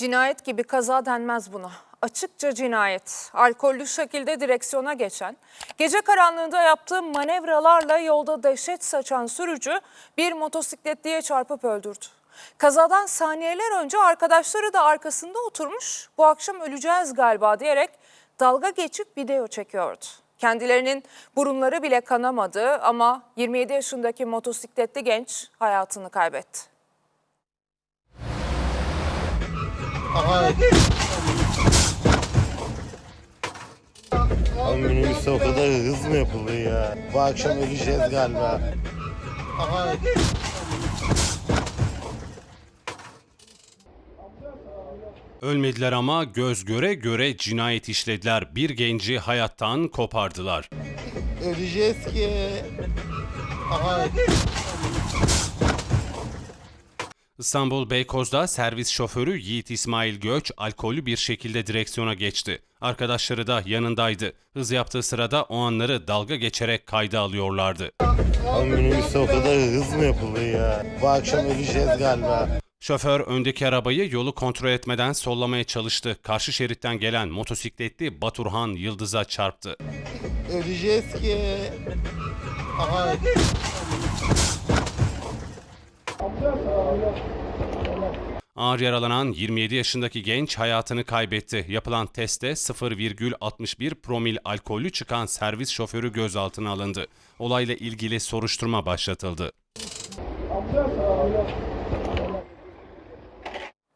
Cinayet gibi kaza denmez buna. Açıkça cinayet. Alkollü şekilde direksiyona geçen, gece karanlığında yaptığı manevralarla yolda dehşet saçan sürücü bir motosikletliye çarpıp öldürdü. Kazadan saniyeler önce arkadaşları da arkasında oturmuş, bu akşam öleceğiz galiba diyerek dalga geçip video çekiyordu. Kendilerinin burunları bile kanamadı ama 27 yaşındaki motosikletli genç hayatını kaybetti. Abi minibüste o kadar hız mı yapılıyor ya? Bu akşam öleceğiz galiba. Aha. Ölmediler ama göz göre göre cinayet işlediler. Bir genci hayattan kopardılar. Öleceğiz ki. Aha. İstanbul Beykoz'da servis şoförü Yiğit İsmail Göç alkollü bir şekilde direksiyona geçti. Arkadaşları da yanındaydı. Hız yaptığı sırada o anları dalga geçerek kayda alıyorlardı. Abi minibüste o kadar hız mı yapılıyor ya? Bu akşam öleceğiz galiba. Şoför öndeki arabayı yolu kontrol etmeden sollamaya çalıştı. Karşı şeritten gelen motosikletli Baturhan Yıldız'a çarptı. Öleceğiz ki. Aha. Ağır yaralanan 27 yaşındaki genç hayatını kaybetti. Yapılan testte 0,61 promil alkollü çıkan servis şoförü gözaltına alındı. Olayla ilgili soruşturma başlatıldı.